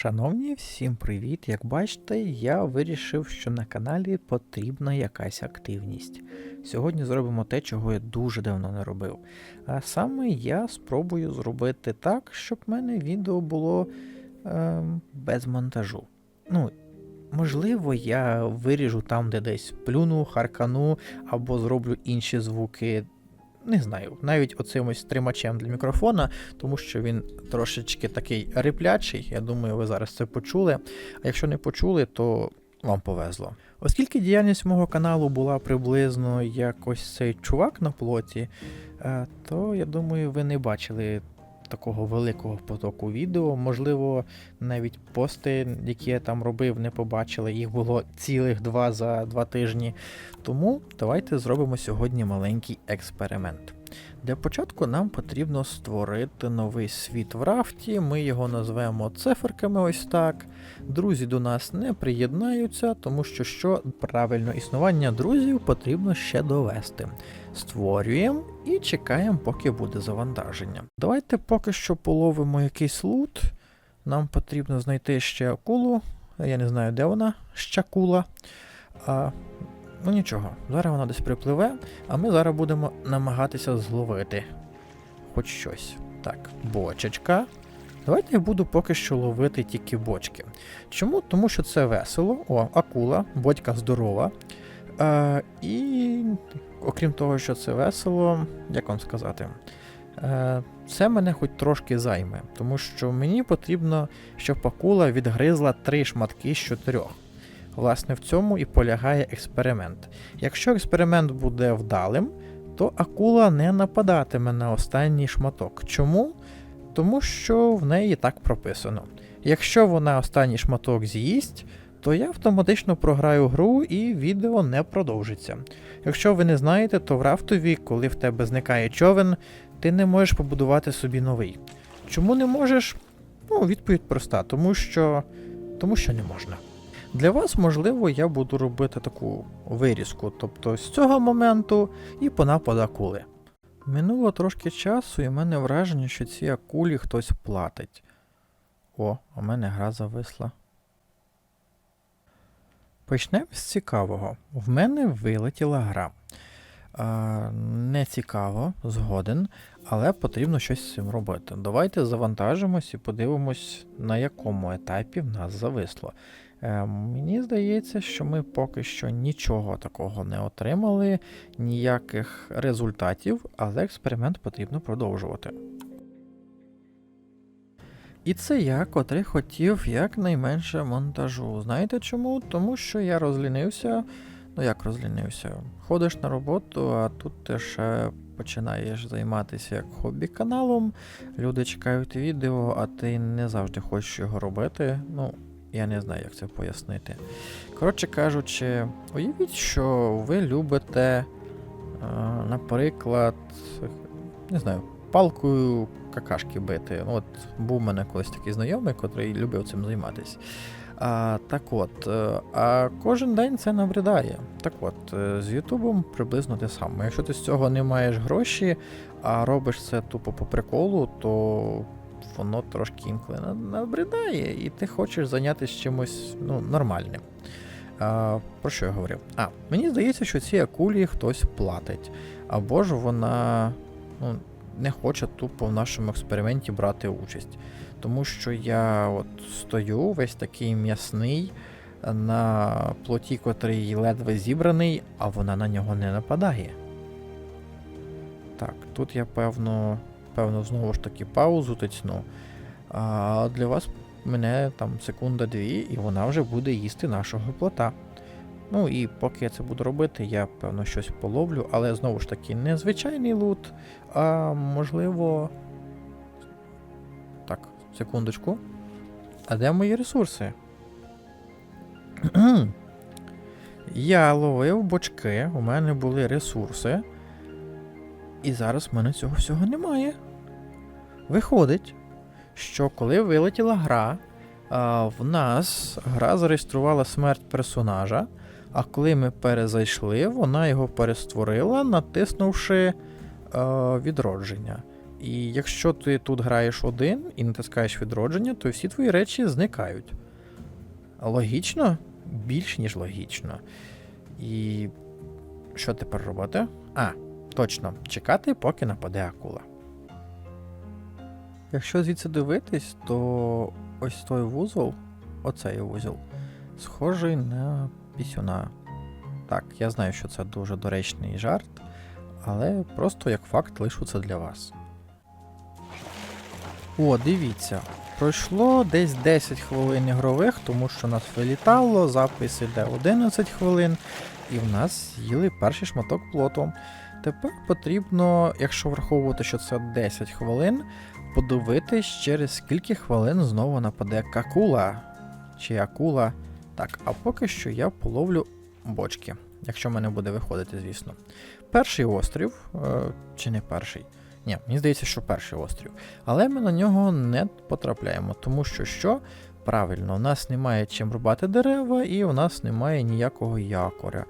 Шановні, всім привіт! Як бачите, я вирішив, що на каналі потрібна якась активність. Сьогодні зробимо те, чого я дуже давно не робив. А саме я спробую зробити так, щоб в мене відео було е, без монтажу. Ну, можливо, я виріжу там, де десь плюну, харкану або зроблю інші звуки. Не знаю, навіть оцим ось тримачем для мікрофона, тому що він трошечки такий риплячий. Я думаю, ви зараз це почули. А якщо не почули, то вам повезло. Оскільки діяльність мого каналу була приблизно як ось цей чувак на плоті, е, то я думаю, ви не бачили такого великого потоку відео. Можливо, навіть пости, які я там робив, не побачили. Їх було цілих два за два тижні. Тому давайте зробимо сьогодні маленький експеримент. Для початку нам потрібно створити новий світ в рафті. Ми його назвемо циферками ось так. Друзі до нас не приєднаються, тому що що правильно існування друзів потрібно ще довести. Створюємо і чекаємо, поки буде завантаження. Давайте поки що половимо якийсь лут. Нам потрібно знайти ще акулу. Я не знаю, де вона, щакула. А, ну нічого, зараз вона десь припливе, а ми зараз будемо намагатися зловити хоч щось. Так, бочечка. Давайте я буду поки що ловити тільки бочки. Чому? Тому що це весело. О, акула, бодька здорова. Е, і окрім того, що це весело, як вам сказати, е, це мене хоч трошки займе, тому що мені потрібно, щоб акула відгризла три шматки з чотирьох. Власне, в цьому і полягає експеримент. Якщо експеримент буде вдалим, то акула не нападатиме на останній шматок. Чому? Тому що в неї так прописано. Якщо вона останній шматок з'їсть, то я автоматично програю гру і відео не продовжиться. Якщо ви не знаєте, то в рафтові, коли в тебе зникає човен, ти не можеш побудувати собі новий. Чому не можеш? Ну, відповідь проста, тому що, тому що не можна. Для вас, можливо, я буду робити таку вирізку, тобто з цього моменту і по нападу акули. Минуло трошки часу, і в мене враження, що ці акулі хтось платить. О, у мене гра зависла. Почнемо з цікавого. В мене вилетіла гра. А, не цікаво, згоден, але потрібно щось з цим робити. Давайте завантажимось і подивимось, на якому етапі в нас зависло. Е, мені здається, що ми поки що нічого такого не отримали, ніяких результатів, але експеримент потрібно продовжувати. І це я, котрий хотів якнайменше монтажу. Знаєте чому? Тому що я розлінився. Ну як розлінився? Ходиш на роботу, а тут ти ще починаєш займатися як хобі-каналом. Люди чекають відео, а ти не завжди хочеш його робити. Ну, я не знаю, як це пояснити. Коротше кажучи, уявіть, що ви любите, е, наприклад, не знаю, палкою какашки бити. Ну, От був у мене колись такий знайомий, котрий любив цим займатися. А, Так от, е, а кожен день це набридає. Так от, е, з Ютубом приблизно те саме. Якщо ти з цього не маєш гроші, а робиш це тупо по приколу, то воно трошки інколи набридає, і ти хочеш зайнятися чимось ну, нормальним. А, Про що я говорив? А, мені здається, що ці акулі хтось платить. Або ж вона ну, не хоче тупо в нашому експерименті брати участь. Тому що я от стою весь такий м'ясний на плоті, котрий ледве зібраний, а вона на нього не нападає. Так, тут я певно, певно, знову ж таки паузу тицну. А для вас мене там секунда-дві, і вона вже буде їсти нашого плота. Ну і поки я це буду робити, я певно щось половлю, але знову ж таки не звичайний лут, а можливо. Так, секундочку. А де мої ресурси? я ловив бочки, у мене були ресурси. І зараз в мене цього всього немає. Виходить, що коли вилетіла гра, в нас гра зареєструвала смерть персонажа. А коли ми перезайшли, вона його перестворила, натиснувши е, відродження. І якщо ти тут граєш один і натискаєш відродження, то всі твої речі зникають. Логічно? Більш ніж логічно. І що тепер робити? А, точно, чекати, поки нападе акула. Якщо звідси дивитись, то ось той вузол, оцей вузол, схожий на пісюна. Так, я знаю, що це дуже доречний жарт, але просто як факт лишу це для вас. О, дивіться. Пройшло десь 10 хвилин ігрових, тому що нас вилітало, запис іде 11 хвилин, і в нас з'їли перший шматок плоту. Тепер потрібно, якщо враховувати, що це 10 хвилин, подивитись, через скільки хвилин знову нападе какула чи акула. Так, а поки що я половлю бочки, якщо в мене буде виходити, звісно. Перший острів, е, чи не перший? Ні, мені здається, що перший острів. Але ми на нього не потрапляємо, тому що що? Правильно, у нас немає чим рубати дерева, і у нас немає ніякого якоря.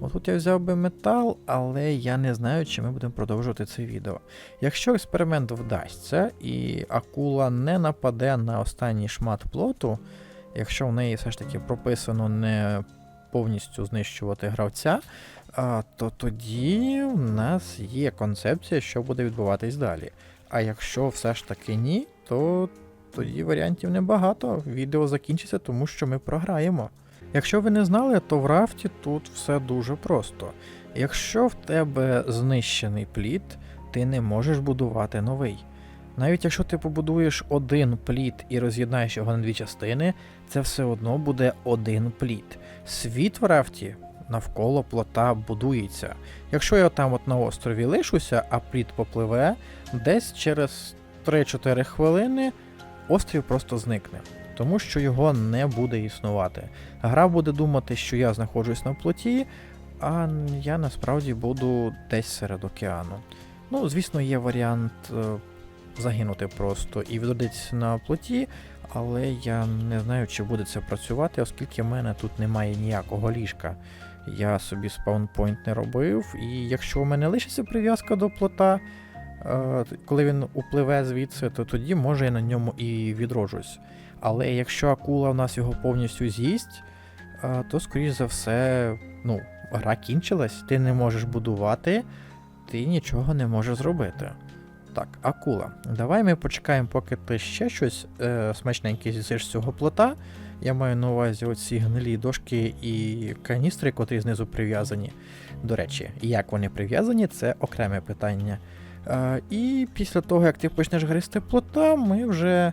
От тут я взяв би метал, але я не знаю, чи ми будемо продовжувати це відео. Якщо експеримент вдасться, і акула не нападе на останній шмат плоту, якщо в неї все ж таки прописано не повністю знищувати гравця, то тоді в нас є концепція, що буде відбуватись далі. А якщо все ж таки ні, то тоді варіантів небагато. Відео закінчиться, тому що ми програємо. Якщо ви не знали, то в рафті тут все дуже просто. Якщо в тебе знищений пліт, ти не можеш будувати новий. Навіть якщо ти побудуєш один пліт і роз'єднаєш його на дві частини, це все одно буде один пліт. Світ в рафті навколо плота будується. Якщо я там от на острові лишуся, а пліт попливе, десь через 3-4 хвилини острів просто зникне, тому що його не буде існувати. Гра буде думати, що я знаходжусь на плоті, а я насправді буду десь серед океану. Ну, звісно, є варіант е, загинути просто і відродитися на плоті, але я не знаю, чи буде це працювати, оскільки в мене тут немає ніякого ліжка. Я собі спаунпойнт не робив, і якщо у мене лишиться прив'язка до плота, е, коли вінупливе звідси, то тоді може я на ньому і відроджусь. Але якщо акула в нас його повністю з'їсть, е, то, скоріш за все, ну, гра кінчилась, ти не можеш будувати, ти нічого не можеш зробити. Так, акула. Давай ми почекаємо, поки ти ще щось е, смачненьке з'їсиш з цього плота. Я маю на увазі оці гнилі дошки і каністри, котрі знизу прив'язані. До речі, як вони прив'язані, це окреме питання. Е, і після того, як ти почнеш гристи плота, ми вже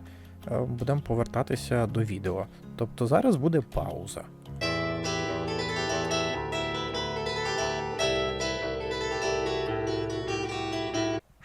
е, будемо повертатися до відео. Тобто зараз буде пауза.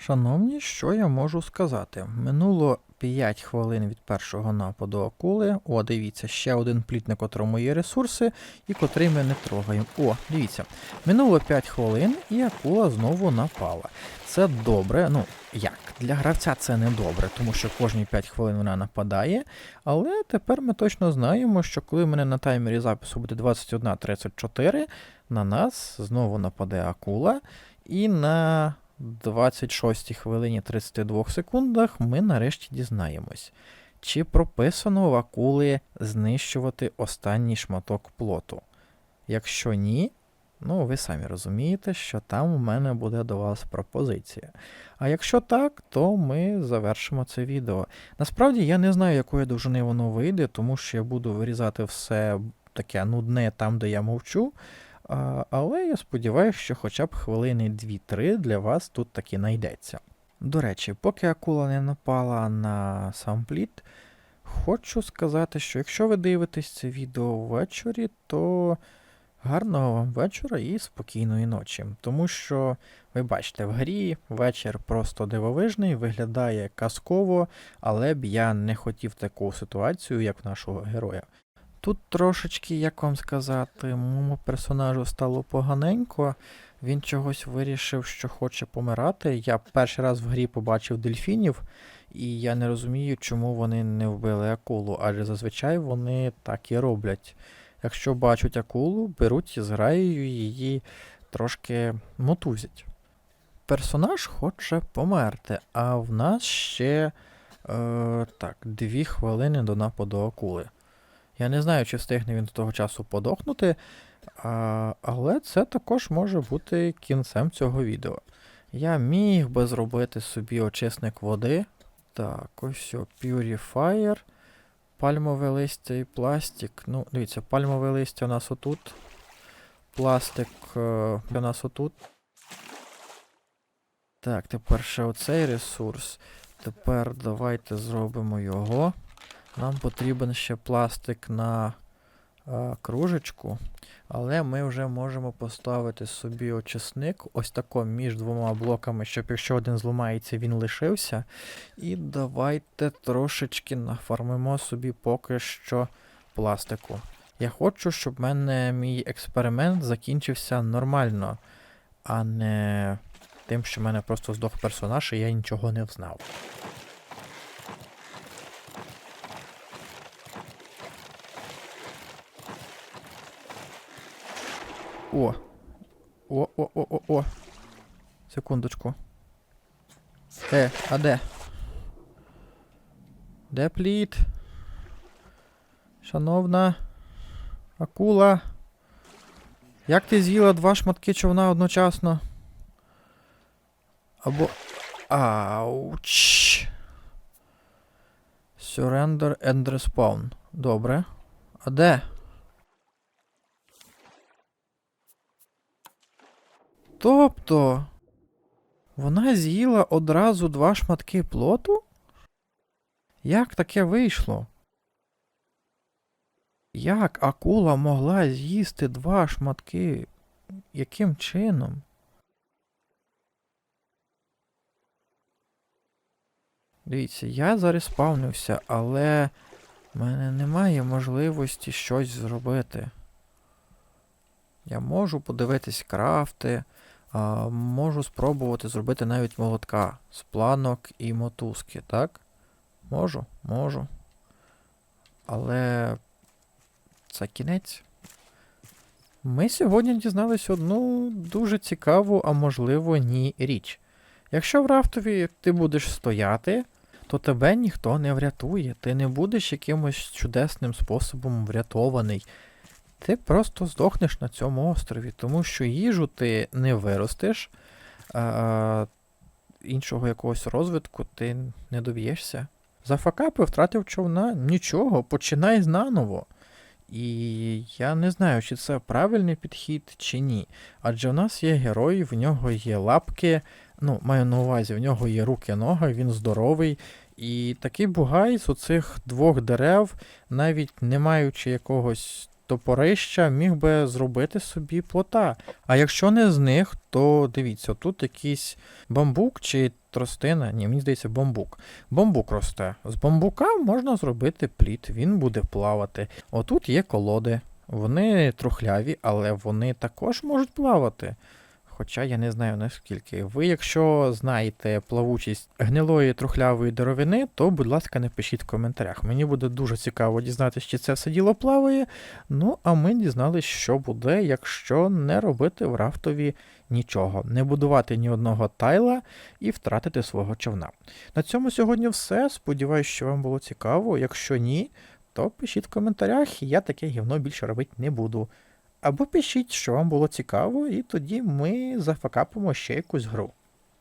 Шановні, що я можу сказати? Минуло 5 хвилин від першого нападу акули. О, дивіться, ще один пліт, на котрому є ресурси, і котрий ми не трогаємо. О, дивіться, минуло 5 хвилин, і акула знову напала. Це добре. Ну, як? Для гравця це не добре, тому що кожні 5 хвилин вона нападає. Але тепер ми точно знаємо, що коли в мене на таймері запису буде 21.34, на нас знову нападе акула. І на 26 хвилині 32 секундах ми нарешті дізнаємось, чи прописано в акули знищувати останній шматок плоту. Якщо ні, ну ви самі розумієте, що там у мене буде до вас пропозиція. А якщо так, то ми завершимо це відео. Насправді я не знаю, якої довжини воно вийде, тому що я буду вирізати все таке нудне там, де я мовчу. А, Але я сподіваюся, що хоча б хвилини 2-3 для вас тут таки знайдеться. До речі, поки акула не напала на сам пліт, хочу сказати, що якщо ви дивитесь це відео ввечері, то гарного вам вечора і спокійної ночі. Тому що, ви бачите, в грі вечір просто дивовижний, виглядає казково, але б я не хотів таку ситуацію, як в нашого героя. Тут трошечки, як вам сказати, моєму персонажу стало поганенько. Він чогось вирішив, що хоче помирати. Я перший раз в грі побачив дельфінів, і я не розумію, чому вони не вбили акулу, адже зазвичай вони так і роблять. Якщо бачать акулу, беруть і зграєю її трошки мотузять. персонаж хоче померти, а в нас ще. Е, так, дві хвилини до нападу акули. Я не знаю, чи встигне він до того часу подохнути, а, але це також може бути кінцем цього відео. Я міг би зробити собі очисник води. Так, ось все, Purifier, пальмове листя і пластик. Ну, дивіться, пальмове листя у нас отут. Пластик е, у нас отут. Так, тепер ще оцей ресурс. Тепер давайте зробимо його. Нам потрібен ще пластик на а, кружечку, але ми вже можемо поставити собі очисник ось тако між двома блоками, щоб якщо один зламається, він лишився. І давайте трошечки нафармимо собі поки що пластику. Я хочу, щоб в мене мій експеримент закінчився нормально, а не тим, що в мене просто здох персонаж, і я нічого не взнав. О. О, о, о, о, о. Секундочку. Е, а де? Де плід? Шановна. Акула. Як ти з'їла два шматки човна одночасно? Або. Ауч. Surrender and respawn. Добре. А де? Тобто. Вона з'їла одразу два шматки плоту? Як таке вийшло? Як акула могла з'їсти два шматки? Яким чином? Дивіться, я зараз спавнився, але в мене немає можливості щось зробити. Я можу подивитись крафти, можу спробувати зробити навіть молотка з планок і мотузки, так? Можу, можу. Але це кінець. Ми сьогодні дізналися одну дуже цікаву, а можливо, ні річ. Якщо в рафтові ти будеш стояти, то тебе ніхто не врятує. Ти не будеш якимось чудесним способом врятований. Ти просто здохнеш на цьому острові, тому що їжу ти не виростеш, а іншого якогось розвитку ти не доб'єшся. За факапи втратив човна нічого, починай знаново. І я не знаю, чи це правильний підхід, чи ні. Адже в нас є герой, в нього є лапки, ну, маю на увазі, в нього є руки, ноги, він здоровий. І такий бугай з оцих двох дерев, навіть не маючи якогось топорища, міг би зробити собі плота. А якщо не з них, то дивіться, тут якийсь бамбук чи тростина. Ні, мені здається, бамбук. Бамбук росте. З бамбука можна зробити плід, він буде плавати. Отут є колоди. Вони трухляві, але вони також можуть плавати. Хоча я не знаю наскільки. Ви, якщо знаєте плавучість гнилої трухлявої деревини, то, будь ласка, напишіть в коментарях. Мені буде дуже цікаво дізнатися, чи це все діло плаває. Ну, а ми дізналися, що буде, якщо не робити в рафтові нічого, не будувати ні одного тайла і втратити свого човна. На цьому сьогодні все. Сподіваюсь, що вам було цікаво. Якщо ні, то пишіть в коментарях, я таке гівно більше робити не буду. Або пишіть, що вам було цікаво, і тоді ми зафакапимо ще якусь гру.